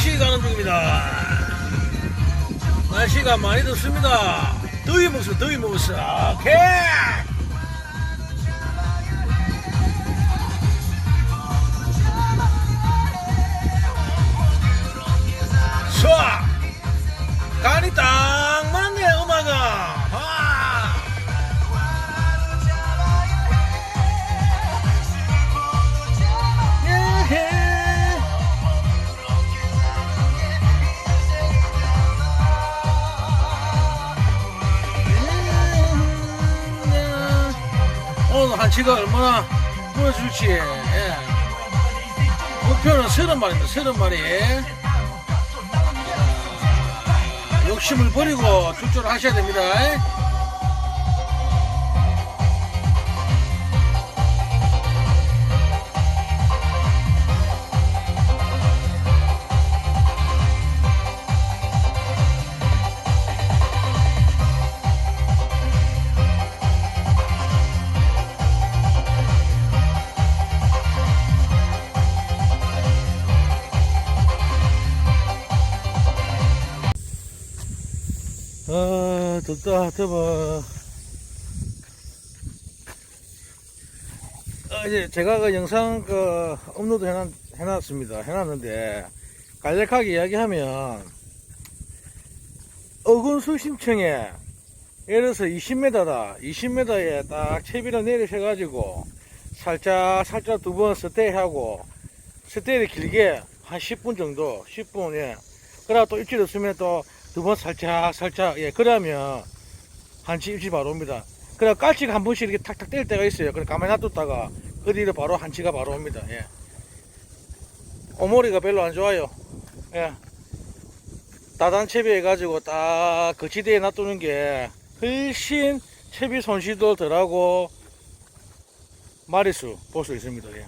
낚시 가는 중입니다. 날씨가 많이 덥습니다. 더위 먹었어, 더위 먹었어. 오케이! 쏴! 딱 한치가 얼마나 보여줄지. 예. 목표는 서른 마리입니다. 서른 마리. 자, 욕심을 버리고 출조를 하셔야 됩니다 덥다 더워 아, 이제 제가 그 영상 그 업로드 해놨, 해놨습니다. 해놨는데 간략하게 이야기하면 어군 수심층에 예를 들어서 20m다. 20m에 딱 채비를 내리셔 가지고 살짝 살짝 두 번 스테이하고 스테이를 길게 한 10분 정도 10분 예. 그러다 또 입질 없으면 또 두 번 살짝 살짝 예 그러면 한치 입질 바로 옵니다. 그래 깔치가 한 번씩 이렇게 탁탁 때릴 때가 있어요. 그래 가만히 놔뒀다가 그뒤로 바로 한치가 바로 옵니다. 예. 오모리가 별로 안 좋아요. 예. 다단 채비 해가지고 딱 거치대에 놔두는 게 훨씬 채비 손실도 덜하고 마리수 볼 수 있습니다. 예.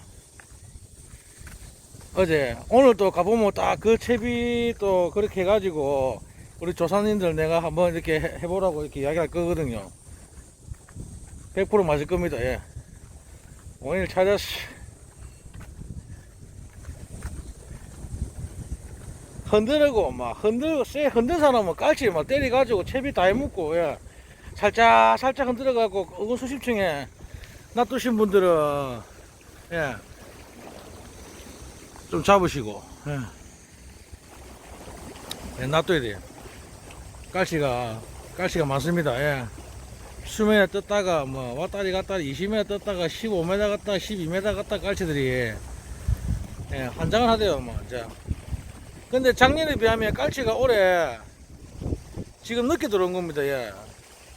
어제 오늘 또 가보면 딱 그 채비 또 그렇게 해가지고 우리 조사님들 내가 한번 이렇게 해- 해보라고 이렇게 이야기할 거거든요 100% 맞을 겁니다 예. 오늘 찾았어 흔들고 막 흔들고 쎄 흔든 사람은 깔치 막 때려가지고 채비 다 해먹고 예. 살짝 살짝 흔들어가고 어군 수심층에 놔두신 분들은 예. 좀 잡으시고 예. 예, 놔둬야 돼요 깔치가 깔치가 많습니다 예. 수면에 떴다가 뭐 왔다리 갔다리 20m 떴다가 15m 갔다 12m 갔다 깔치들이 예, 한장을 하대요 뭐 자. 근데 작년에 비하면 깔치가 올해 지금 늦게 들어온 겁니다 예.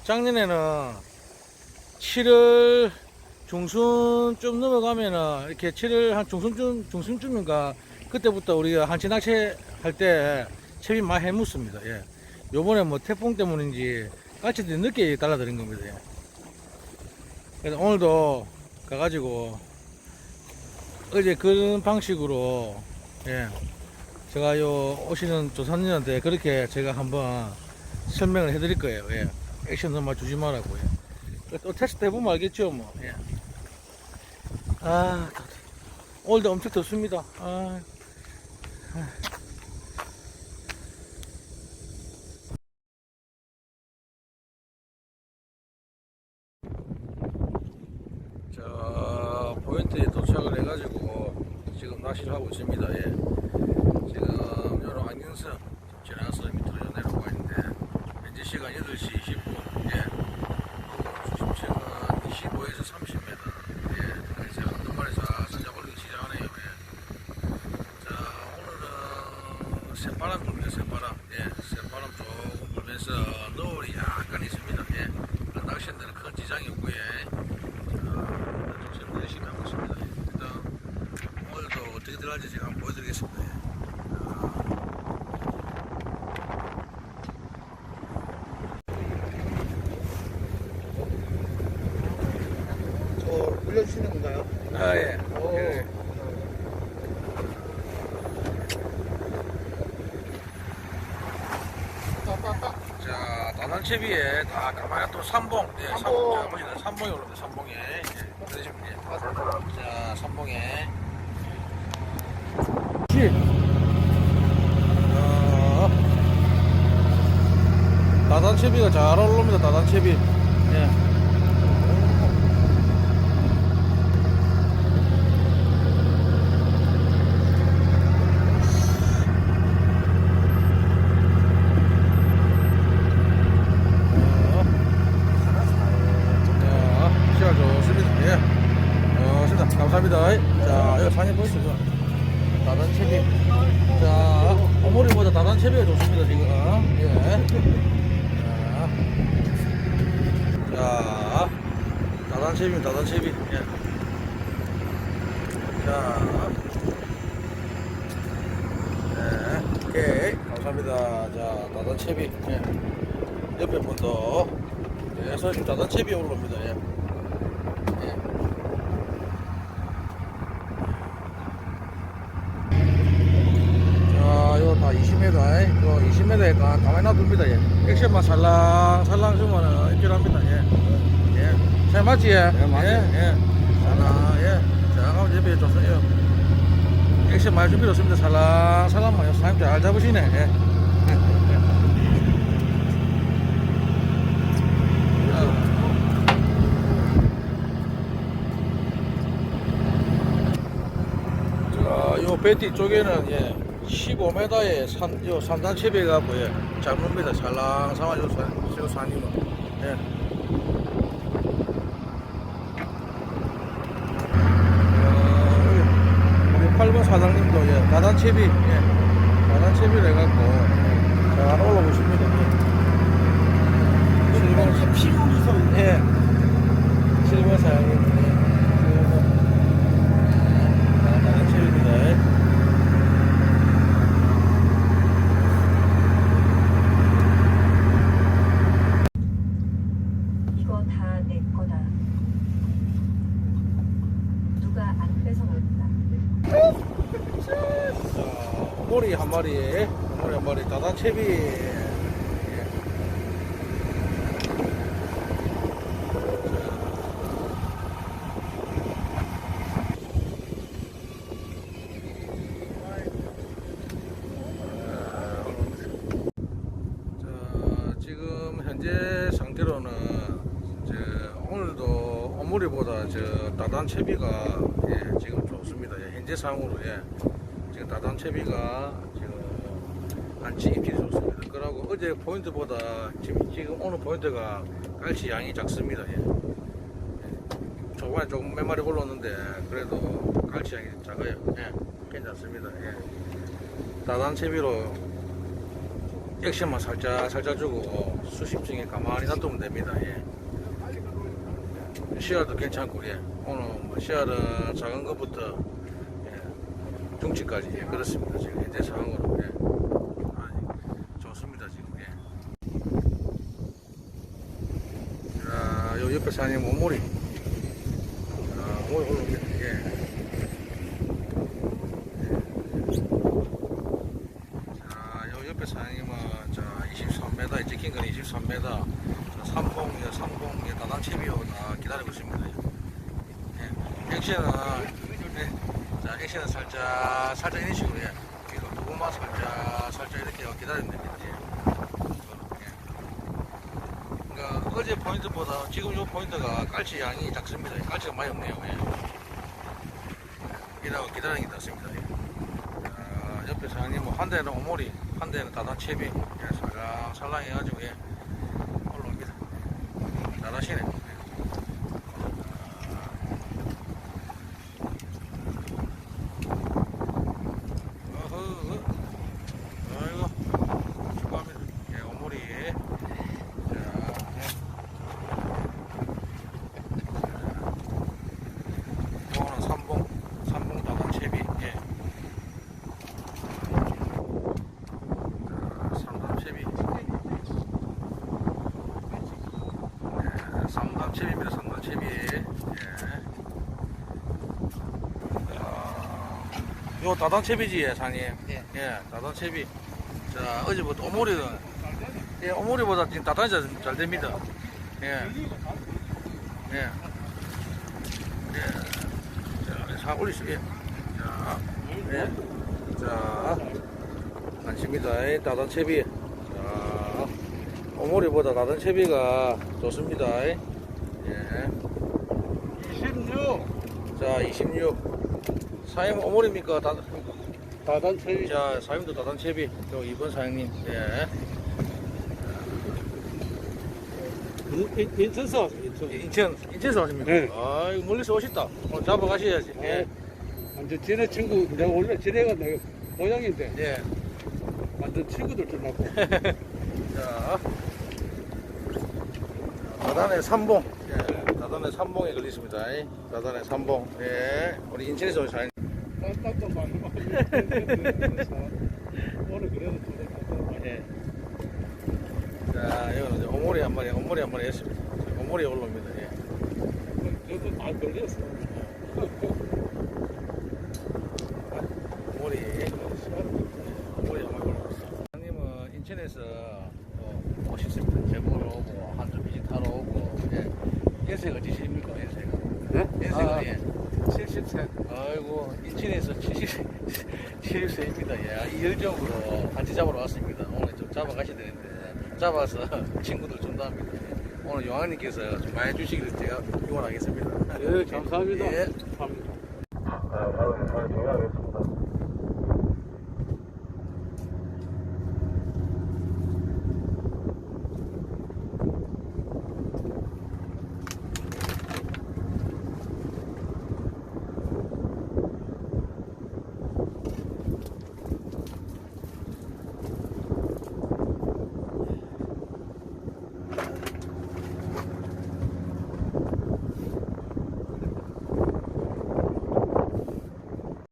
작년에는 7월 중순쯤 넘어가면은 이렇게 7월 한 중순쯤 중순쯤인가 그때부터 우리가 한치 낚시 할 때 채비 많이 해묻습니다. 예. 요번에 뭐 태풍 때문인지 까치들이 늦게 달라드린 겁니다. 예. 그래서 오늘도 가가지고 어제 그런 방식으로 예. 제가 요 오시는 조사님한테 그렇게 제가 한번 설명을 해드릴 거예요. 예. 액션 너무 주지 말라고. 예. 또 테스트 해보면 알겠죠, 뭐. 예. 아. 오늘도 엄청 덥습니다. 아. 자, 포인트에 도착을 해가지고 지금 낚시를 하고 있습니다. 예. 지금 요런 안경선 지나서 밑으로 내려오고 있는데 현재 시간 8시 20분. 예. 수심층은 25에서 30m. 예. 예. 예. 약간 있습니다. 예. 낚시인들은 큰 지장이 없고요. 상체 위에 다 가마가 또 삼봉, 예, 삼봉, 아버지는 삼봉이 올라옵니다. 삼봉에. 예, 그러시면 돼. 자, 삼봉에. 지. 어, 다단채비가 잘 어울립니다 다단채비. 예. 좋습니다, 지금. 예. 자, 자, 다단채비입니다, 다단채비. 예. 자, 네, 오케이. 감사합니다. 자, 다단채비. 예. 옆에 분도 예, 선생님 다단채비 올라옵니다. 예. 예. 자, 이거 다 20m, 이거 20m에 가만히 놔둡니다. 예. 액션만 살랑 살랑 주면은 입질합니다. 예. 예. 잘 맞지? 예. 네, 맞아요. 예. 예. 살랑, 예. 자, 그럼 옆에 줬어요. 액션 많이 준비 좋습니다. 살랑 살랑만. 사장님 잘 잡으시네. 예. 자, 요 배티 쪽에는 예, 15m의 산, 요 산단 채비가 고 예, 잡습니다. 살랑살랑 요 산, 요 산이면. 예. 어, 우리 8번 사장님도 예, 다단 채비, 예, 다단 채비를 해갖고 예, 잘 올라오십니다. 예. 7번, 피우기서 예. 7번 사장님, 예. 7번. 자, 다단 채비입니다. 예. 이거 다 내 거다. 누가 안 자, 오모리 한 마리, 오모리 한 마리, 다다채비. 현재 상태로는 이제 오늘도 오모리보다 저 다단 채비가 예, 지금 좋습니다. 예, 현재 상으로 예. 지금 다단 채비가 지금 한치 입질이 좋습니다. 그러고 어제 포인트보다 지금, 지금 오늘 포인트가 깔치 양이 작습니다. 예. 예. 초반에 조금 몇 마리 올랐는데 그래도 깔치 양이 작아요. 예. 괜찮습니다. 예. 다단 채비로 액션만 살짝 살짝 주고 수십 중에 가만히 놔두면 됩니다. 예. 시야도 괜찮고 예. 오늘 뭐 시야는 작은 것부터 예. 중치까지 예. 그렇습니다. 지금 현재 상황으로 예. 아니, 좋습니다 지금. 예. 자, 요 옆에 사장님 오모리. 자, 오모리 올라옵니다. 예. 자, 요 옆에 사장님은 자 23m 찍힌 건 23m. 자, 삼봉, 예, 삼봉, 예, 다단 채비요 다 기다리고 있습니다. 예. 액션은 예. 자, 액션은 살짝 살짝 이런 식으로 예. 이거 두분만 살짝 살짝 이렇게 기다리면 됩니다. 예. 예. 그러니까 어제 포인트보다 지금 요 포인트가 깔치 양이 작습니다. 깔치가 많이 없네요. 예. 기다리고 기다리는 게 낫습니다. 예. 자, 옆에 사장님은 한 대는 오모리, 한 대는 다단 채비, 예, 살랑 살랑 해가지고 예, 올라옵니다. 잘하시네. 어허, 아이고, 축하합니다. 예, 오모리. 자, 예. 요거는 삼봉, 삼봉 다단 채비, 예. 삼단채비 예, 삼단채비입니다 삼단채비 예. 야, 요 다단채비지 예, 사님 예. 예 다단채비 자 어제부터 오모리는 예 오모리보다 지금 다단이 잘, 잘 됩니다 예 예. 예. 자, 사 올리시오. 예. 자, 예. 자, 안심니다. 다단 채비. 자, 오모리보다 다른 채비가 좋습니다. 예. 26 자, 26. 사장님 오모리입니까? 다, 다단 채비 자, 사장님도 다른 채비. 저 2번 사장님. 예. 인천서 인천 인천, 인천에서 오십니까? 네. 아이, 멀리서 오셨다. 오늘 잡아가셔야지. 예. 완전 지네 친구 내가 원래 지네가 내 고향인데 예. 완전 친구들 좀 하고 자. 다단의 삼봉. 예. 다단의 삼봉에 걸리십니다. 다단의 삼봉. 예. 우리 인천에서 온 사장님. 깜깜도 많이 오늘 그래도 좀 예. 자, 이거는 이제 오모리 한 마리, 오모리 한 마리 했습니다. 오모리 올라옵니다. 예. 저도 많이 걸렸어 오모리. 오모리 한 마리 올라왔어. 사장님은 인천에서 어, 오셨습니다. 제보로 오고, 한주 비지타러 오고, 예. 연세가 어찌십니까, 연세가? 네? 연세가, 아. 예. 70세 아이고, 인천에서 70, 70세입니다. 예. 이 열정으로 같이 잡으러 왔습니다. 오늘 좀 잡아가셔야 되는데, 잡아서 친구들 준다 합니다. 예. 오늘 요한님께서 좀 많이 해주시기를 제가 응원하겠습니다. 예 감사합니다 예.